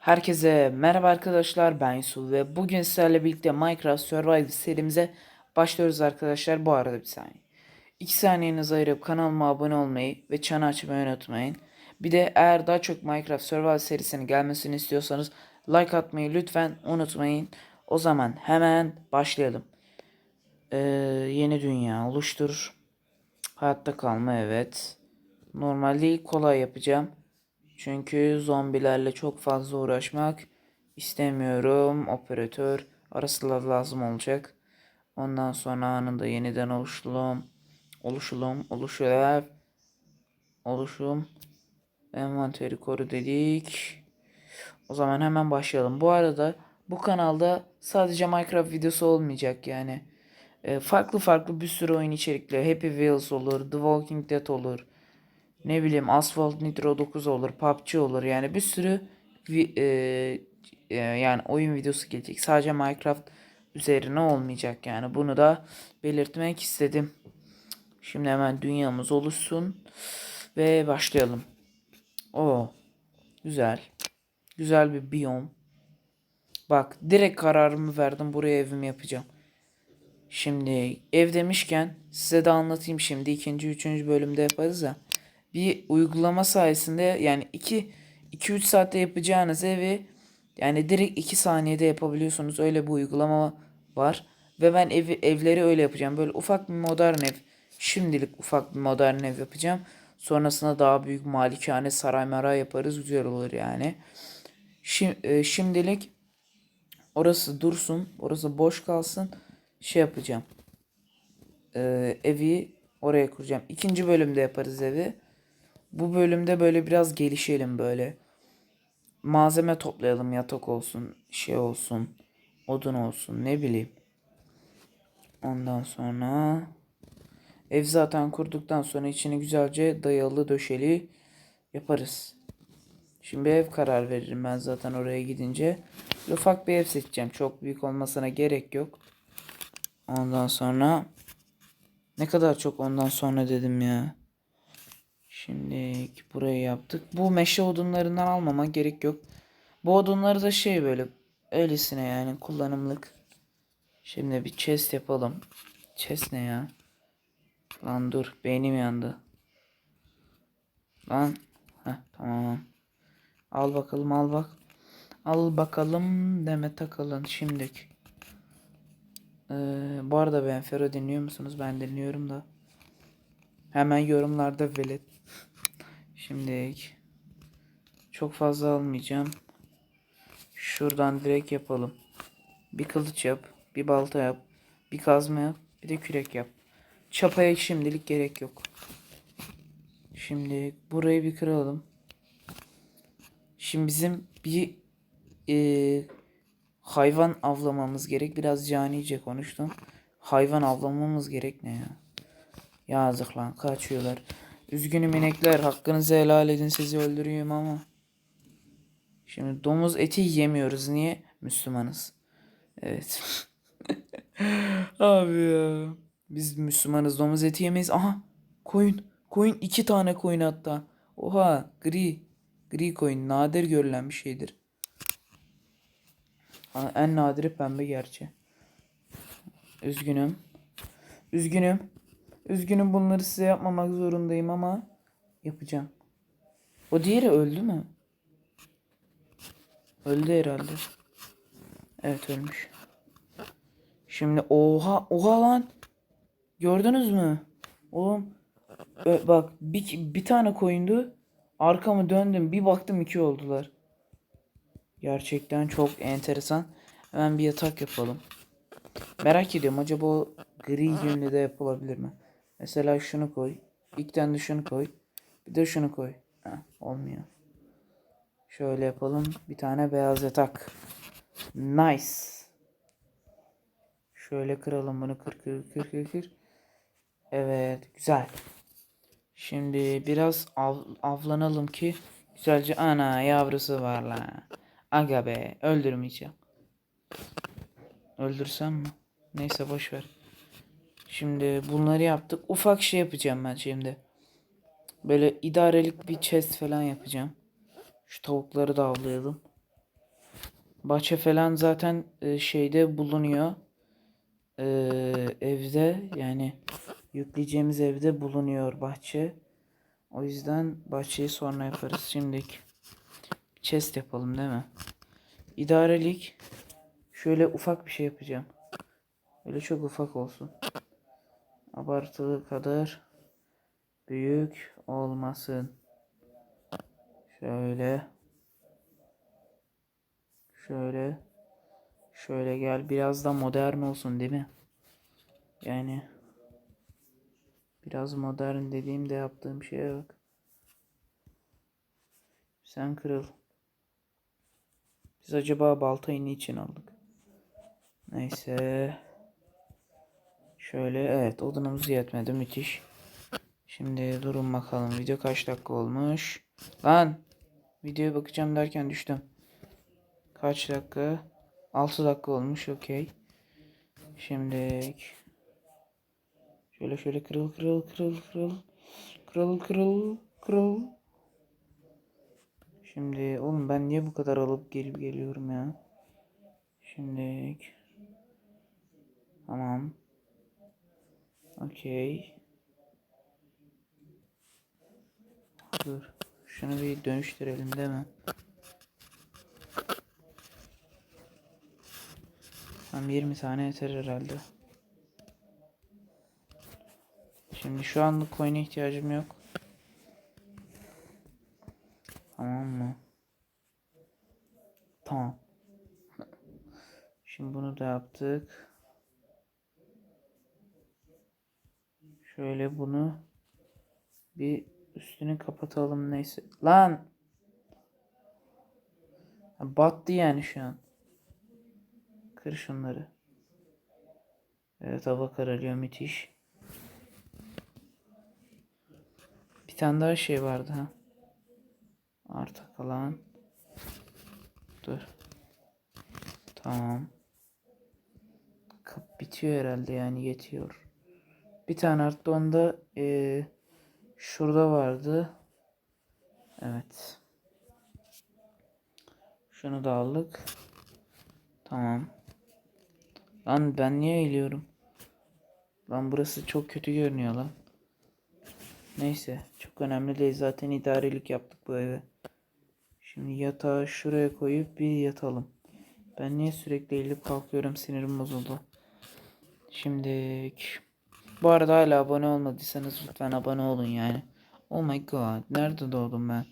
Herkese merhaba arkadaşlar ben Yusuf ve bugün sizlerle birlikte Minecraft Survival serimize başlıyoruz arkadaşlar bu arada bir saniye. 2 saniyenizi ayırıp kanalıma abone olmayı ve çanı açmayı unutmayın. Bir de eğer daha çok Minecraft Survival serisinin gelmesini istiyorsanız like atmayı lütfen unutmayın. O zaman hemen başlayalım. Ee, yeni dünya oluştur. Hayatta kalma evet. Normalde kolay yapacağım. Çünkü zombilerle çok fazla uğraşmak istemiyorum. Operatör arası da lazım olacak. Ondan sonra anında yeniden oluşulum. Oluşulum. Oluşuyor. Oluşum. Envanteri koru dedik. O zaman hemen başlayalım. Bu arada bu kanalda sadece Minecraft videosu olmayacak yani. E, farklı farklı bir sürü oyun içerikleri. Happy Wheels olur, The Walking Dead olur. Ne bileyim Asphalt Nitro 9 olur, PUBG olur. Yani bir sürü vi- e, e, yani oyun videosu gelecek. Sadece Minecraft üzerine olmayacak yani. Bunu da belirtmek istedim. Şimdi hemen dünyamız oluşsun ve başlayalım. O güzel. Güzel bir biyom. Bak direkt kararımı verdim. Buraya evimi yapacağım. Şimdi ev demişken size de anlatayım şimdi. ikinci, üçüncü bölümde yaparız ya. Bir uygulama sayesinde yani 2 2-3 saatte yapacağınız evi yani direkt 2 saniyede yapabiliyorsunuz. Öyle bir uygulama var. Ve ben evi, evleri öyle yapacağım. Böyle ufak bir modern ev. Şimdilik ufak bir modern ev yapacağım. Sonrasında daha büyük malikane saray maray yaparız. Güzel olur yani. Şim, e, şimdilik orası dursun. Orası boş kalsın. Şey yapacağım. Ee, evi oraya kuracağım. İkinci bölümde yaparız evi. Bu bölümde böyle biraz gelişelim böyle. Malzeme toplayalım yatak olsun, şey olsun, odun olsun ne bileyim. Ondan sonra ev zaten kurduktan sonra içini güzelce dayalı döşeli yaparız. Şimdi ev karar veririm ben zaten oraya gidince. Ufak bir ev seçeceğim. Çok büyük olmasına gerek yok. Ondan sonra ne kadar çok ondan sonra dedim ya. Şimdi burayı yaptık. Bu meşe odunlarından almama gerek yok. Bu odunları da şey böyle öylesine yani kullanımlık. Şimdi bir chest yapalım. Chest ne ya? Lan dur beynim yandı. Lan. Heh, tamam. Al bakalım al bak. Al bakalım deme takalın şimdik. Ee, bu arada ben Fero dinliyor musunuz? Ben dinliyorum da. Hemen yorumlarda velet. Şimdi çok fazla almayacağım. Şuradan direkt yapalım. Bir kılıç yap, bir balta yap, bir kazma yap, bir de kürek yap. Çapaya şimdilik gerek yok. Şimdi burayı bir kıralım. Şimdi bizim bir e, hayvan avlamamız gerek. Biraz canice konuştum. Hayvan avlamamız gerek ne ya? Yazık lan kaçıyorlar. Üzgünüm inekler hakkınızı helal edin sizi öldürüyorum ama. Şimdi domuz eti yemiyoruz niye? Müslümanız. Evet. Abi ya. Biz Müslümanız domuz eti yemeyiz. Aha koyun. Koyun iki tane koyun hatta. Oha gri. Gri koyun nadir görülen bir şeydir. En nadiri pembe gerçi. Üzgünüm. Üzgünüm. Üzgünüm bunları size yapmamak zorundayım ama yapacağım. O diğeri öldü mü? Öldü herhalde. Evet ölmüş. Şimdi oha oha lan. Gördünüz mü? Oğlum bak bir, bir tane koyundu. Arkamı döndüm bir baktım iki oldular. Gerçekten çok enteresan. Hemen bir yatak yapalım. Merak ediyorum acaba o gri yünlü de yapılabilir mi? Mesela şunu koy. İlk tane de şunu koy. Bir de şunu koy. Heh, olmuyor. Şöyle yapalım. Bir tane beyaz yatak. Nice. Şöyle kıralım bunu. Kır kır kır kır kır. Evet. Güzel. Şimdi biraz av, avlanalım ki güzelce ana yavrusu var la. Aga be öldürmeyeceğim. Öldürsem mi? Neyse boş ver. Şimdi bunları yaptık. Ufak şey yapacağım ben şimdi. Böyle idarelik bir chest falan yapacağım. Şu tavukları da avlayalım. Bahçe falan zaten e, şeyde bulunuyor. E, evde yani yükleyeceğimiz evde bulunuyor bahçe. O yüzden bahçeyi sonra yaparız. Şimdilik chest yapalım değil mi? İdarelik şöyle ufak bir şey yapacağım. Öyle çok ufak olsun. Abartılı kadar büyük olmasın. Şöyle. Şöyle. Şöyle gel. Biraz da modern olsun değil mi? Yani. Biraz modern dediğimde yaptığım şeye bak. Sen kırıl. Biz acaba baltayı niçin aldık? Neyse. Şöyle evet odunumuz yetmedi müthiş. Şimdi durun bakalım video kaç dakika olmuş. Lan videoya bakacağım derken düştüm. Kaç dakika? 6 dakika olmuş okey. Şimdi şöyle şöyle kırıl kırıl kırıl kırıl kırıl kırıl kırıl. Şimdi oğlum ben niye bu kadar alıp gelip geliyorum ya? Şimdi tamam. Okey. Dur. Şunu bir dönüştürelim değil mi? Tam 20 tane yeter herhalde. Şimdi şu anlık coin'e ihtiyacım yok. Tamam mı? Tamam. Şimdi bunu da yaptık. Şöyle bunu bir üstünü kapatalım neyse. Lan! Battı yani şu an. Kır şunları. Evet hava kararıyor müthiş. Bir tane daha şey vardı ha. Arta kalan. Dur. Tamam. Kap bitiyor herhalde yani yetiyor. Bir tane arttı onda eee, şurada vardı. Evet. Şunu da aldık. Tamam. Lan ben niye eğiliyorum? Lan burası çok kötü görünüyor lan. Neyse çok önemli değil zaten idarelik yaptık bu eve. Şimdi yatağı şuraya koyup bir yatalım. Ben niye sürekli eğilip kalkıyorum sinirim bozuldu. Şimdi bu arada hala abone olmadıysanız lütfen abone olun yani. Oh my god nerede doğdum ben?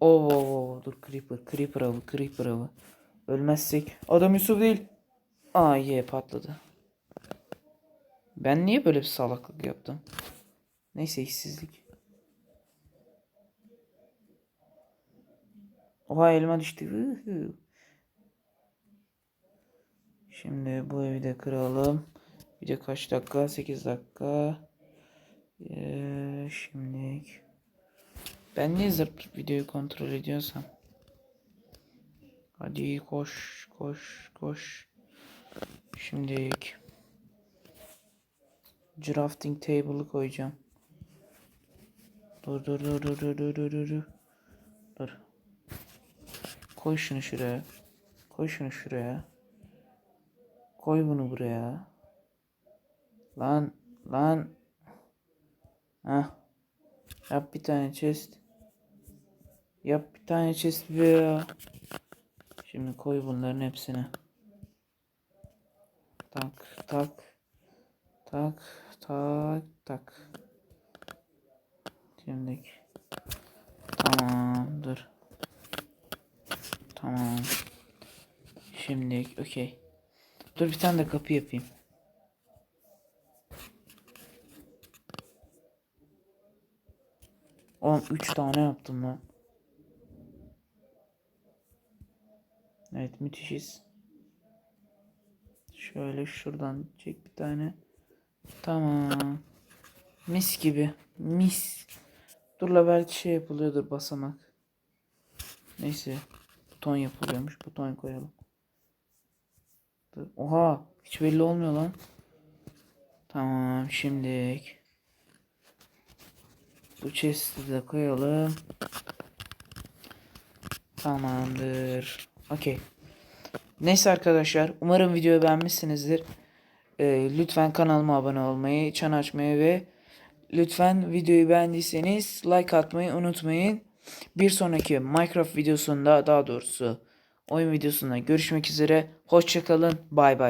Oo oh, oh, dur creeper creeper avı creeper avı. Ölmezsek adam Yusuf değil. Aa ye patladı. Ben niye böyle bir salaklık yaptım? Neyse işsizlik. Oha elma düştü. Şimdi bu evi de kıralım. Video kaç dakika? 8 dakika. Ee, şimdi ben niye zırt videoyu kontrol ediyorsam. Hadi koş koş koş. Şimdi drafting table'ı koyacağım. Dur dur dur dur dur dur dur dur. Dur. Koy şunu şuraya. Koy şunu şuraya. Koy bunu buraya. Lan lan. Heh. Yap bir tane chest. Yap bir tane chest be. Şimdi koy bunların hepsini. Tak tak. Tak tak tak. Şimdi tamam dur. Tamam. Şimdi okey. Dur bir tane de kapı yapayım. Oğlum 3 tane yaptım lan. Evet müthişiz. Şöyle şuradan çek bir tane. Tamam. Mis gibi. Mis. Dur la belki şey yapılıyordur basamak. Neyse. Buton yapılıyormuş. Buton koyalım. Oha. Hiç belli olmuyor lan. Tamam şimdilik. Bu chest'i de koyalım. Tamamdır. Okey. Neyse arkadaşlar umarım videoyu beğenmişsinizdir. Ee, lütfen kanalıma abone olmayı, çan açmayı ve lütfen videoyu beğendiyseniz like atmayı unutmayın. Bir sonraki Minecraft videosunda daha doğrusu oyun videosunda görüşmek üzere. Hoşçakalın. Bay bay.